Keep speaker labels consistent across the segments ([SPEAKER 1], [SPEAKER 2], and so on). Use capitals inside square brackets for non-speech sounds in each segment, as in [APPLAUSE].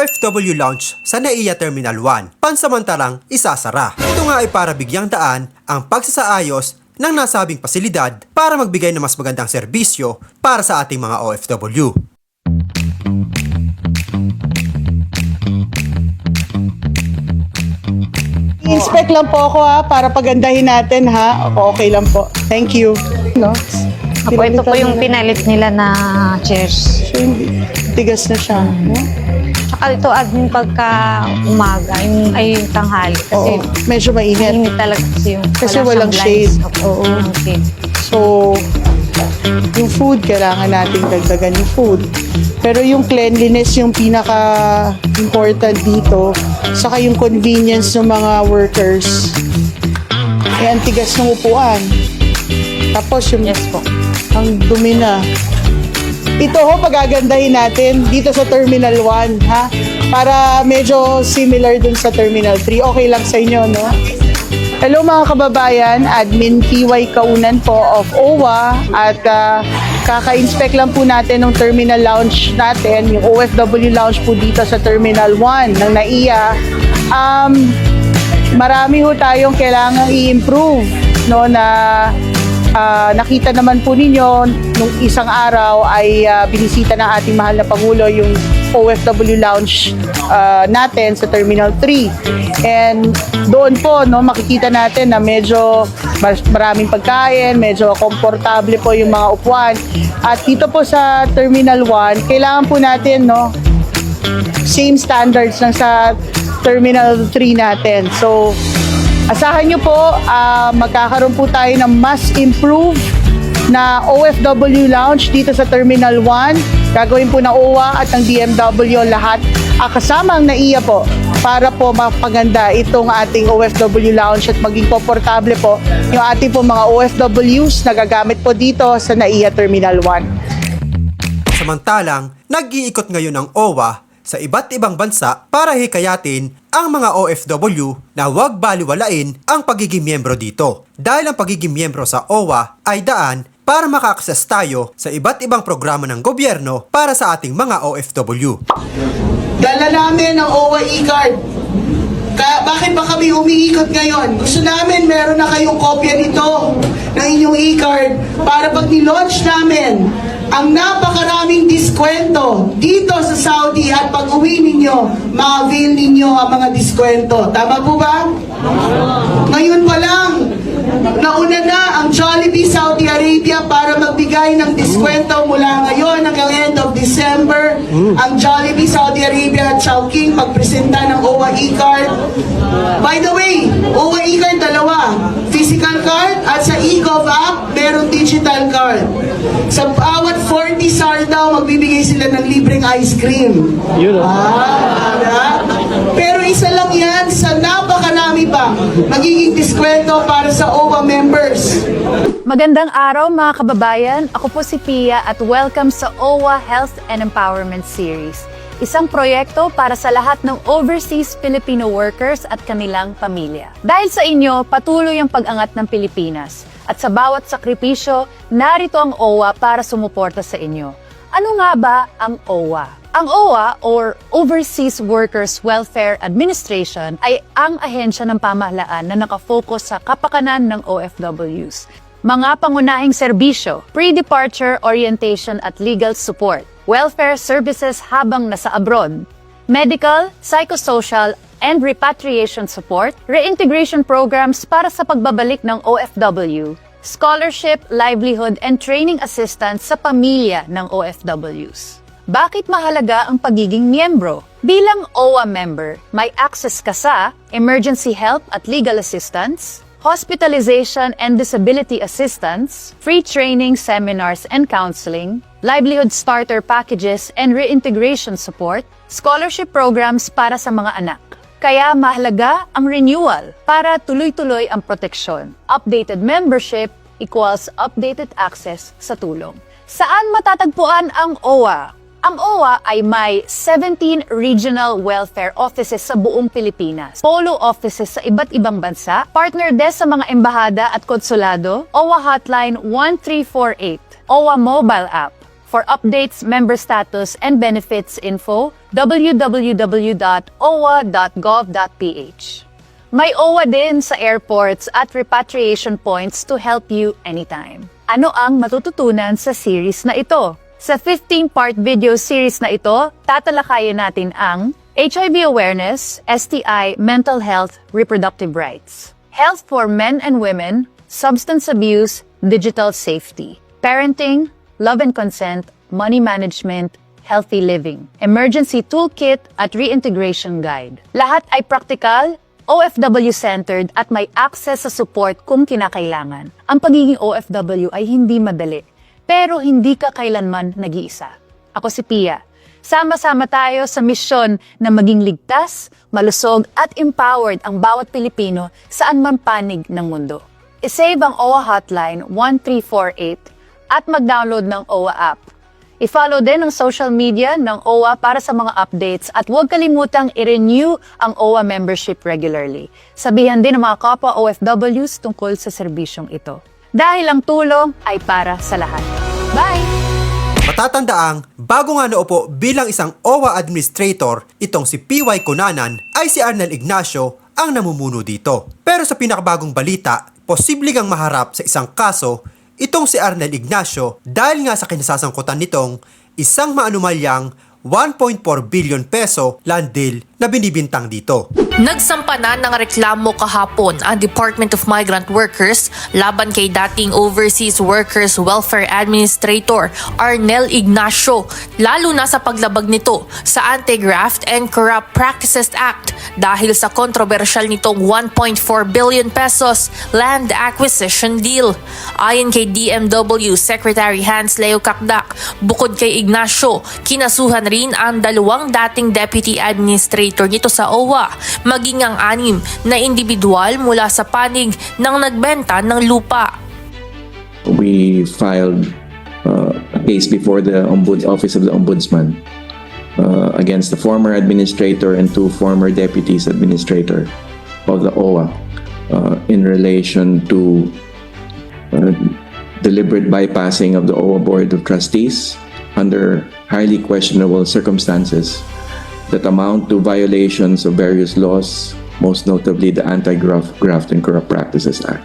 [SPEAKER 1] OFW Lounge sa NAIA Terminal 1 pansamantalang isasara. Ito nga ay para bigyang daan ang pagsasaayos ng nasabing pasilidad para magbigay ng mas magandang serbisyo para sa ating mga OFW.
[SPEAKER 2] Inspect lang po ako ha, para pagandahin natin ha. Okay lang po. Thank you. No?
[SPEAKER 3] Apo, ito po yung pinalit nila na chairs.
[SPEAKER 2] So, hindi- tigas na siya. No?
[SPEAKER 3] Tsaka ito admin pagka umaga, yung, ay yung tanghali. Kasi
[SPEAKER 2] Oo, medyo mainit.
[SPEAKER 3] init talaga kasi yung
[SPEAKER 2] Kasi
[SPEAKER 3] wala
[SPEAKER 2] walang shade. Oo.
[SPEAKER 3] shade.
[SPEAKER 2] So, yung food, kailangan nating dagdagan yung food. Pero yung cleanliness yung pinaka-important dito. Saka yung convenience ng mga workers. Eh, ang tigas ng upuan. Tapos yung
[SPEAKER 3] Yes po.
[SPEAKER 2] ang dumi na. Ito ho, pagagandahin natin dito sa Terminal 1, ha? Para medyo similar dun sa Terminal 3. Okay lang sa inyo, no? Hello mga kababayan, Admin PY Kaunan po of OWA at ah, kaka-inspect lang po natin ng terminal lounge natin, yung OFW lounge po dito sa Terminal 1 ng NAIA. Um, marami ho tayong kailangang i-improve no na ah, nakita naman po ninyo nung isang araw ay ah, binisita ng ating mahal na Pangulo yung OFW lounge ah, natin sa Terminal 3. And doon po no makikita natin na medyo maraming pagkain, medyo komportable po yung mga upuan. At dito po sa Terminal 1, kailangan po natin no same standards lang sa Terminal 3 natin. So, asahan nyo po, ah, magkakaroon po tayo ng mas improved na OFW lounge dito sa Terminal 1. Gagawin po ng OWA at ng DMW lahat. Ah, kasama ang NAIA po para po mapaganda itong ating OFW lounge at maging komportable po yung ating po mga OFWs na gagamit po dito sa NAIA Terminal 1.
[SPEAKER 1] Samantalang, nag-iikot ngayon ang OWA sa iba't ibang bansa para hikayatin ang mga OFW na huwag baliwalain ang pagiging miyembro dito. Dahil ang pagiging miyembro sa OWA ay daan para maka-access tayo sa iba't ibang programa ng gobyerno para sa ating mga OFW.
[SPEAKER 2] Dala namin ang OWA e-card. Ka bakit ba kami umiikot ngayon? Gusto namin meron na kayong kopya nito ng inyong e-card para pag ni-launch namin ang napakaraming diskwento dito sa Saudi at pag uwi ninyo, ma-avail ninyo ang mga diskwento. Tama po ba? Ngayon pa lang, nauna na ang Jollibee Saudi Arabia para magbigay ng diskwento mula ngayon hanggang end of December. Ang Jollibee Saudi Arabia at Chowking pagpresenta ng OWA e-card. By the way, OWA e-card dalawa. Physical card at sa eGov app, meron digital card. Sa bawat 40 SAR daw, magbibigay sila ng libreng ice cream. Yun Ah, diba? Pero isa lang yan sa pa magiging diskwento para sa OWA members.
[SPEAKER 3] Magandang araw mga kababayan. Ako po si Pia at welcome sa OWA Health and Empowerment Series. Isang proyekto para sa lahat ng overseas Filipino workers at kanilang pamilya. Dahil sa inyo, patuloy ang pag-angat ng Pilipinas. At sa bawat sakripisyo, narito ang OWA para sumuporta sa inyo. Ano nga ba ang OWA? Ang OWA or Overseas Workers Welfare Administration ay ang ahensya ng pamahalaan na nakafocus sa kapakanan ng OFWs. Mga pangunahing serbisyo, pre-departure orientation at legal support, welfare services habang nasa abroad, medical, psychosocial, and repatriation support, reintegration programs para sa pagbabalik ng OFW, scholarship, livelihood, and training assistance sa pamilya ng OFWs. Bakit mahalaga ang pagiging miyembro? Bilang OWA member, may access ka sa emergency help at legal assistance, hospitalization and disability assistance, free training, seminars and counseling, livelihood starter packages and reintegration support, scholarship programs para sa mga anak. Kaya mahalaga ang renewal para tuloy-tuloy ang proteksyon. Updated membership equals updated access sa tulong. Saan matatagpuan ang OWA? Ang OWA ay may 17 regional welfare offices sa buong Pilipinas, polo offices sa iba't ibang bansa, partner desk sa mga embahada at konsulado, OWA Hotline 1348, OWA mobile app, For updates, member status, and benefits info, www.owa.gov.ph. May OWA din sa airports at repatriation points to help you anytime. Ano ang matututunan sa series na ito? Sa 15-part video series na ito, tatalakayin natin ang HIV awareness, STI, mental health, reproductive rights, health for men and women, substance abuse, digital safety, parenting, love and consent, money management, healthy living, emergency toolkit at reintegration guide. Lahat ay practical, OFW-centered at may access sa support kung kinakailangan. Ang pagiging OFW ay hindi madali, pero hindi ka kailanman nag-iisa. Ako si Pia. Sama-sama tayo sa misyon na maging ligtas, malusog at empowered ang bawat Pilipino saan man panig ng mundo. I-save ang OWA hotline 1348 at mag-download ng OWA app. I-follow din ang social media ng OWA para sa mga updates at huwag kalimutang i-renew ang OWA membership regularly. Sabihan din ng mga kapwa OFWs tungkol sa serbisyong ito. Dahil ang tulong ay para sa lahat. Bye!
[SPEAKER 1] Matatandaang, bago nga naupo bilang isang OWA administrator, itong si PY Kunanan ay si Arnel Ignacio ang namumuno dito. Pero sa pinakabagong balita, posible kang maharap sa isang kaso itong si Arnel Ignacio dahil nga sa kinasasangkutan nitong isang maanumalyang 1.4 billion peso land deal na binibintang dito.
[SPEAKER 4] Nagsampa na ng reklamo kahapon ang Department of Migrant Workers laban kay dating Overseas Workers Welfare Administrator Arnel Ignacio lalo na sa paglabag nito sa Anti-Graft and Corrupt Practices Act dahil sa kontrobersyal nitong 1.4 billion pesos land acquisition deal. Ayon kay DMW Secretary Hans Leo Kakdak, bukod kay Ignacio, kinasuhan rin ang dalawang dating Deputy Administrator nito sa OWA, maging ang anim na individual mula sa panig ng nagbenta ng lupa.
[SPEAKER 5] we filed uh, a case before the Ombud Office of the Ombudsman uh, against the former administrator and two former deputies administrator of the OWA uh, in relation to uh, deliberate bypassing of the OWA Board of Trustees under highly questionable circumstances that amount to violations of various laws, most notably the Anti-Graft Graft and Corrupt Practices Act.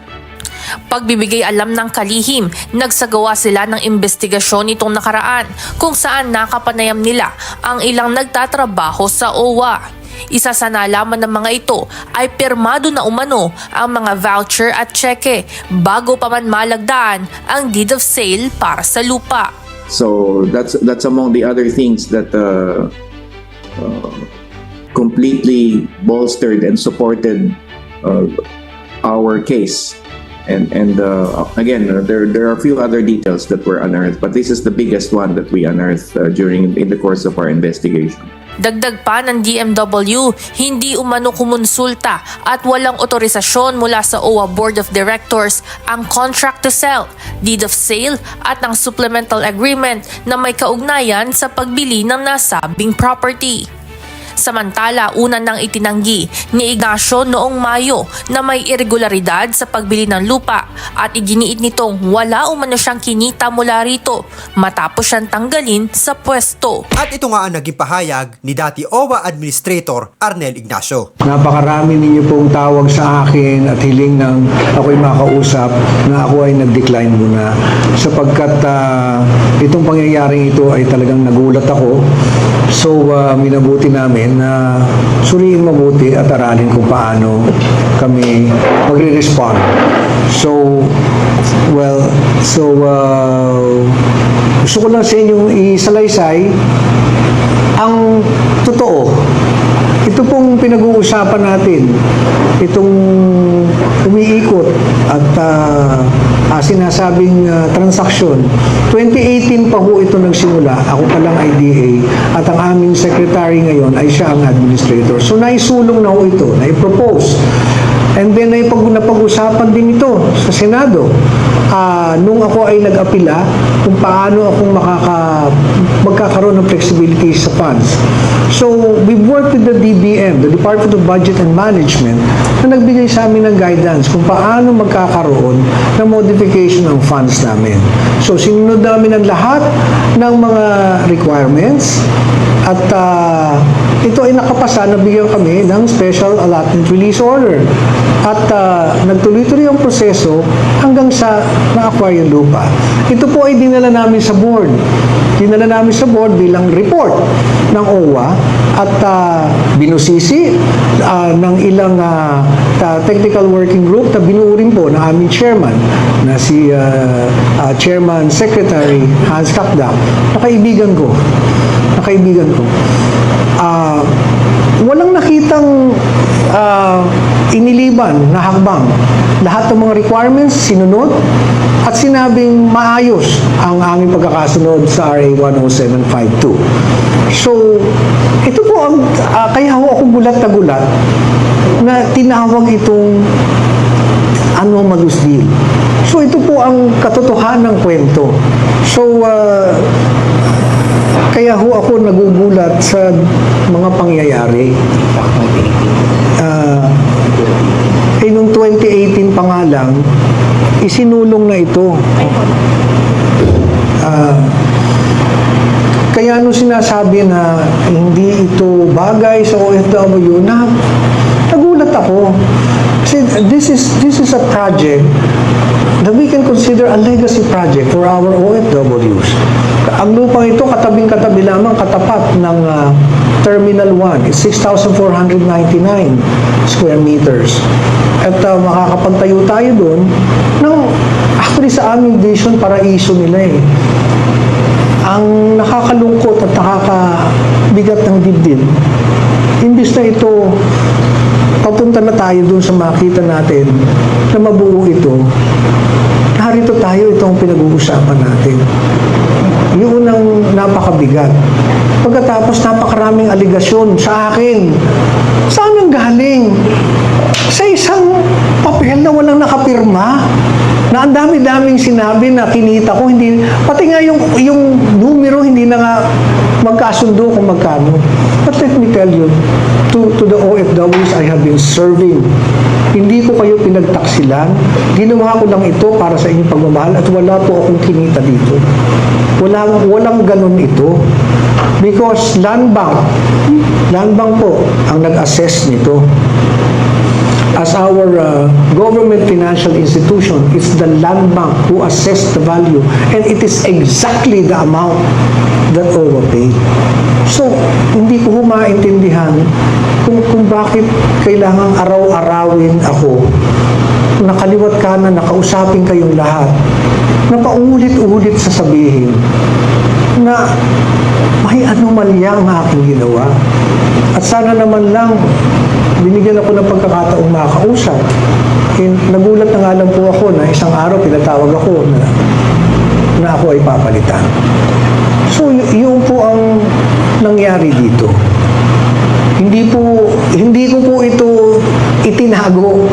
[SPEAKER 4] Pagbibigay alam ng kalihim, nagsagawa sila ng investigasyon nitong nakaraan kung saan nakapanayam nila ang ilang nagtatrabaho sa OWA. Isa sa nalaman ng mga ito ay pirmado na umano ang mga voucher at cheque bago pa man malagdaan ang deed of sale para sa lupa.
[SPEAKER 5] So that's that's among the other things that uh, uh, completely bolstered and supported uh, our case. And and uh, again, uh, there there are a few other details that were unearthed, but this is the biggest one that we unearthed uh, during in the course of our investigation.
[SPEAKER 4] Dagdag pa ng DMW, hindi umano kumonsulta at walang otorisasyon mula sa OWA Board of Directors ang contract to sell, deed of sale at ang supplemental agreement na may kaugnayan sa pagbili ng nasabing property. Samantala, una nang itinanggi ni Ignacio noong Mayo na may irregularidad sa pagbili ng lupa at iginiit nitong wala umano siyang kinita mula rito matapos siyang tanggalin sa pwesto.
[SPEAKER 1] At ito nga ang naging pahayag ni dati OWA Administrator Arnel Ignacio.
[SPEAKER 6] Napakarami ninyo pong tawag sa akin at hiling ng ako'y makausap na ako ay nag-decline muna sapagkat ah, itong pangyayaring ito ay talagang nagulat ako. So, ah, minabuti namin na suriin mabuti at aralin kung paano kami magre-respond. So, well, so, ah, gusto ko lang sa inyong isalaysay ang totoo pinag-uusapan natin, itong umiikot at ah, ah, sinasabing ah, transaksyon, 2018 pa ho ito nagsimula, ako pa lang IDA, at ang aming secretary ngayon ay siya ang administrator. So naisulong na ho ito, naipropose And then ay pag napag-usapan din ito sa Senado. Ah, nung ako ay nag-apila kung paano ako makaka magkakaroon ng flexibility sa funds. So, we worked with the DBM, the Department of Budget and Management, na nagbigay sa amin ng guidance kung paano magkakaroon ng modification ng funds namin. So, sinunod namin ang lahat ng mga requirements at ah, ito ay nakapasa, nabigyan kami ng Special Allotment Release Order. At ah, nagtuloy-tuloy ang proseso hanggang sa na-acquire yung lupa. Ito po ay dinala namin sa board. Dinala namin sa board bilang report ng OWA at ah, binusisi ah, ng ilang ta- technical working group na binuo rin po ng aming chairman na si ah, ah, Chairman Secretary Hans Kapdak na kaibigan ko na kaibigan ko. Ah, walang nakitang ah, iniliban na hakbang. Lahat ng mga requirements sinunod at sinabing maayos ang aming pagkakasunod sa RA 10752. So, ito po ang, ah, kaya ho ako gulat na gulat na tinawag itong anomalous deal. So, ito po ang katotohanan ng kwento. So, ah, kaya ho ako nagugulat sa mga pangyayari. Ah, eh, nung 2018 pa nga lang, isinulong na ito. Ah, kaya nung sinasabi na hindi ito bagay sa OFW, na nagulat ako. Kasi this is, this is a project that we can consider a legacy project for our OFWs. Ang lupang ito, katabing-katabi lamang katapat ng ah, Terminal 1. It's 6,499 square meters. At ah, makakapagtayo tayo doon ng, actually sa aming vision, paraiso nila eh ang nakakalungkot at nakakabigat ng dibdib, imbis na ito, papunta na tayo dun sa makita natin na mabuo ito, narito tayo itong pinag-uusapan natin. Yun ang napakabigat. Pagkatapos napakaraming aligasyon sa akin. Saan ang galing? Sa isang papel na walang nakapirma na ang dami-daming sinabi na kinita ko, hindi, pati nga yung, yung numero, hindi na nga magkasundo kung magkano. But let me tell you, to, to the OFWs I have been serving, hindi ko kayo pinagtaksilan, ginawa ko lang ito para sa inyong pagmamahal at wala po akong kinita dito. Walang, walang ganun ito. Because land bank, land bank po ang nag-assess nito as our uh, government financial institution, it's the land bank who assess the value and it is exactly the amount that OWA paid. So, hindi ko humaintindihan kung, bakit kailangang araw-arawin ako nakaliwat ka na nakausapin kayong lahat na paulit-ulit sasabihin na may anomalya ang aking ginawa. At sana naman lang binigyan ako ng pagkakataong makausap. And nagulat na nga lang po ako na isang araw pinatawag ako na, na ako ay papalitan. So, yun po ang nangyari dito. Hindi po, hindi ko po ito itinago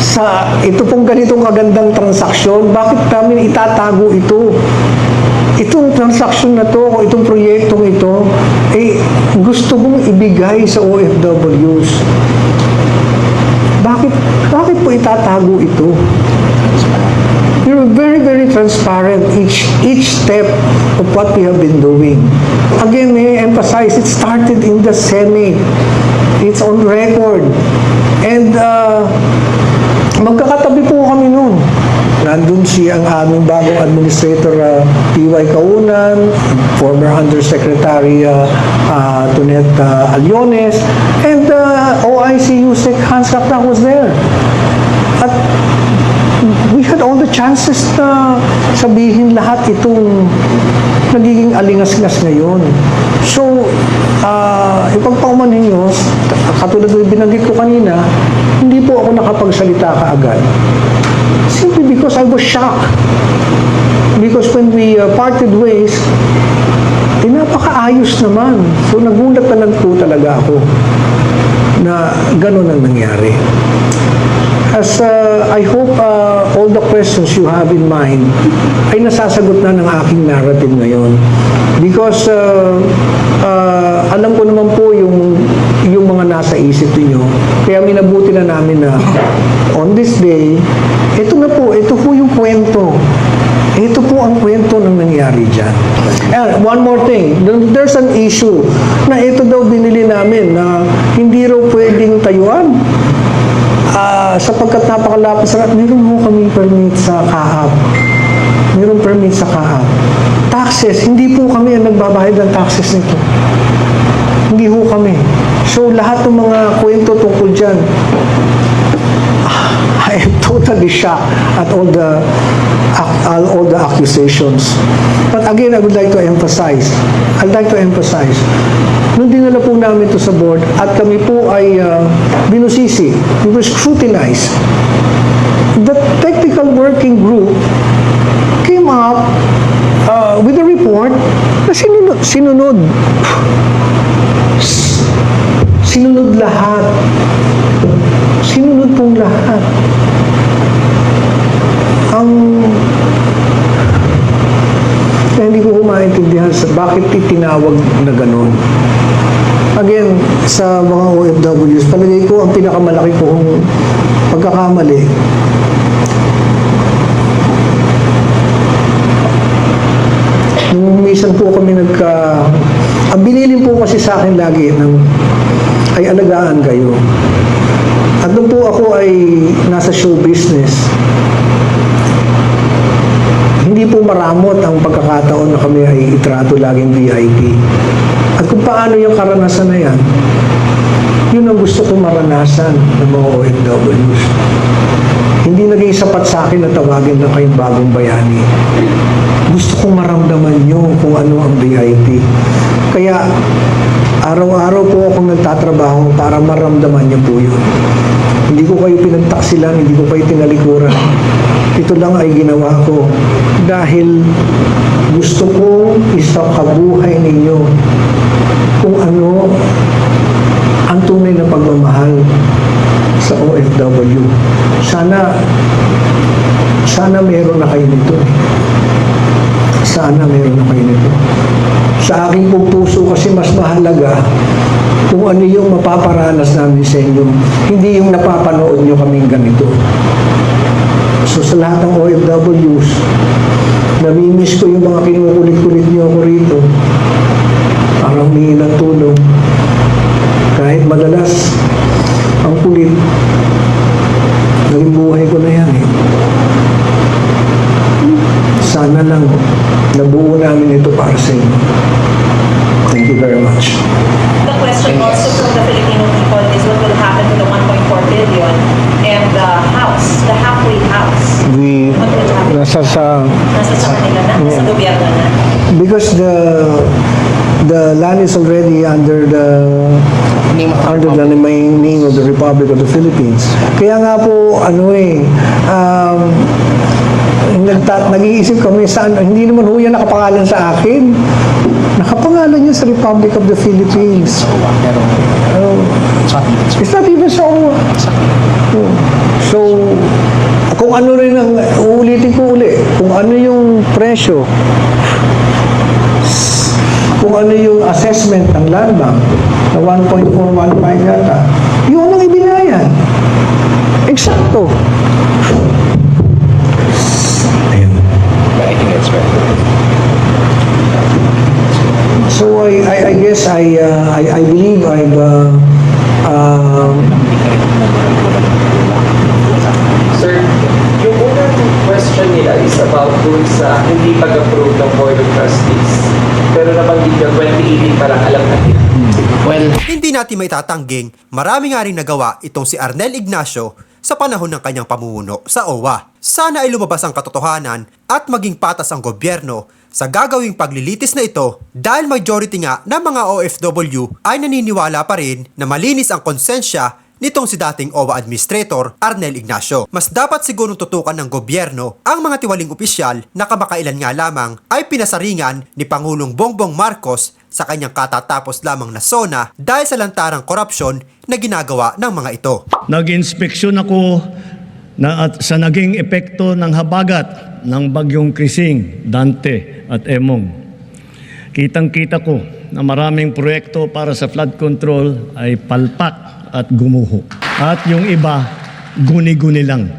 [SPEAKER 6] sa ito pong ganitong kagandang transaksyon. Bakit namin itatago ito? Itong transaksyon na to, o itong proyektong ito, eh, gusto mong ibigay sa OFWs. Bakit, bakit po itatago ito? You're very, very transparent each each step of what we have been doing. Again, may I emphasize, it started in the Senate. It's on record. And uh, magkakatabi po kami noon. Nandun si ang aming bagong administrator, uh, P.Y. Kaunan, former Undersecretary uh, uh, Tonet uh, Aliones, and uh, OIC USEC Hans Kaplan was there. At we had all the chances na sabihin lahat itong nagiging alingas-ngas ngayon. So, uh, ipagpaumanhin nyo, katulad ng binanggit ko kanina, hindi po ako nakapagsalita kaagad. Simply because I was shocked. Because when we uh, parted ways, eh, napakaayos naman. So, nagulat na lang po talaga ako na gano'n ang nangyari. as uh, I hope uh, all the questions you have in mind ay nasasagot na ng aking narrative ngayon. Because uh, uh, alam ko naman po yung yung mga nasa isip niyo. Kaya minabuti na namin na on this day, ito na po, ito po yung kwento. Ito po ang kwento ng nangyari dyan. And one more thing, there's an issue na ito daw binili namin na hindi raw pwedeng tayuan. Ah, sapagkat napakalapit sa meron mo kami permit sa kaap. Meron permit sa kaap. Taxes, hindi po kami ang nagbabayad ng taxes nito. Hindi ho kami. So lahat ng mga kwento tungkol dyan, [LAUGHS] I am totally shocked at all the all, all the accusations. But again, I would like to emphasize, I'd like to emphasize, nung dinala po namin ito sa board at kami po ay uh, binusisi, we were scrutinized, the technical working group came up uh, with a report na sinunod, sinunod, sinunod lahat. Sinunod pong lahat. Ang na hindi ko maintindihan sa bakit itinawag na ganun. Again, sa mga OFWs, palagay ko ang pinakamalaki kong pagkakamali Nung po kami nagka... Ang binilin po kasi sa akin lagi ng ay alagaan kayo. At nung po ako ay nasa show business, hindi po maramot ang pagkakataon na kami ay itrato laging VIP. At kung paano yung karanasan na yan, yun ang gusto kong maranasan ng mga OFWs. Hindi naging sapat sa akin na tawagin na kayong bagong bayani. Gusto kong maramdaman nyo kung ano ang VIP. Kaya araw-araw po akong nagtatrabaho para maramdaman niyo po yun. Hindi ko kayo pinagtaksilan, hindi ko kayo tinalikuran. Ito lang ay ginawa ko dahil gusto kong isakabuhay ninyo kung ano ang tunay na pagmamahal sa OFW. Sana, sana meron na kayo nito. Sana meron na kayo nito. Sa aking pong puso kasi mas mahalaga kung ano yung mapaparanas namin sa inyo. Hindi yung napapanood nyo kaming ganito. So sa lahat ng OFWs, namimiss ko yung mga kinukulit-kulit nyo ako rito. Parang humingi ng tulong. Kahit madalas, ang kulit, naging buhay ko na yan eh. Sana lang nabuo namin ito para sa inyo. Thank you very much.
[SPEAKER 7] The question also from the Filipino people is what will happen to the 1.4 billion and the house, the halfway house.
[SPEAKER 6] We,
[SPEAKER 7] What will happen?
[SPEAKER 6] Nasa sa,
[SPEAKER 7] Nasa sa kanila na, sa gobyerno na.
[SPEAKER 6] because the the land is already under the under the name, name of the Republic of the Philippines. Kaya nga po ano eh um, nagta, nag-iisip kami saan hindi naman ho yan nakapangalan sa akin. Nakapangalan yan sa Republic of the Philippines. Oh, it's not even. Oh. So, kung ano rin ang, uulitin ko uli, kung ano yung presyo, kung ano yung assessment ng land bank na 1.415 yata, yun ang ibinayan. Eksakto. Ayun. So I, I, I guess I, uh, I, I believe I've uh, um,
[SPEAKER 8] question nila is about dun sa hindi pag-approve ng Board of Trustees. Pero nabanggit nyo, 2018 parang alam natin.
[SPEAKER 9] Well,
[SPEAKER 1] Hindi natin may tatangging marami nga rin nagawa itong si Arnel Ignacio sa panahon ng kanyang pamumuno sa OWA. Sana ay lumabas ang katotohanan at maging patas ang gobyerno sa gagawing paglilitis na ito dahil majority nga ng mga OFW ay naniniwala pa rin na malinis ang konsensya nitong si dating OWA Administrator Arnel Ignacio. Mas dapat siguro tutukan ng gobyerno ang mga tiwaling opisyal na kamakailan nga lamang ay pinasaringan ni Pangulong Bongbong Marcos sa kanyang katatapos lamang na SONA dahil sa lantarang korupsyon na ginagawa ng mga ito.
[SPEAKER 10] Nag-inspeksyon ako
[SPEAKER 9] na at sa naging epekto ng habagat ng bagyong Krising, Dante at Emong. Kitang-kita ko na maraming proyekto para sa flood control ay palpak at gumuho. At yung iba, guni-guni lang.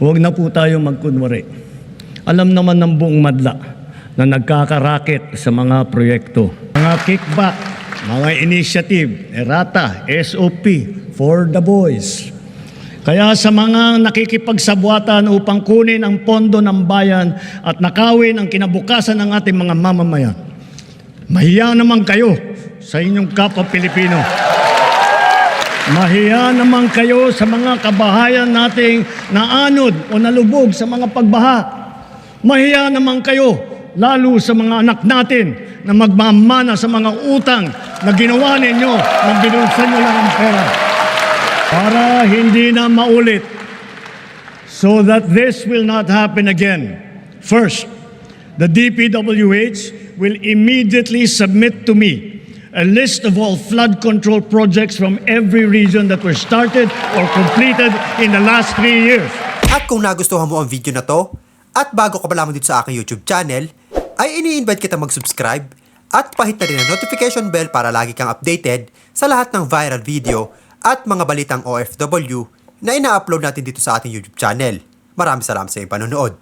[SPEAKER 9] Huwag na po tayo magkunwari. Alam naman ng buong madla na nagkakaraket sa mga proyekto. Mga kickback, mga initiative, errata, SOP, for the boys. Kaya sa mga nakikipagsabwatan upang kunin ang pondo ng bayan at nakawin ang kinabukasan ng ating mga mamamayan, mahiya naman kayo sa inyong kapwa Pilipino. Mahiya naman kayo sa mga kabahayan nating naanod o nalubog sa mga pagbaha. Mahiya naman kayo lalo sa mga anak natin na magmamana sa mga utang na ginawa ninyo na binulsan nyo lang ang pera. Para hindi na maulit. So that this will not happen again. First, the DPWH will immediately submit to me a list of all flood control projects from every region that were started or completed in the last three years.
[SPEAKER 1] At kung nagustuhan mo ang video na to, at bago ka pa lamang dito sa aking YouTube channel, ay ini-invite kita mag-subscribe at pahit na rin ang notification bell para lagi kang updated sa lahat ng viral video at mga balitang OFW na ina-upload natin dito sa ating YouTube channel. Maraming salamat sa iyong panonood.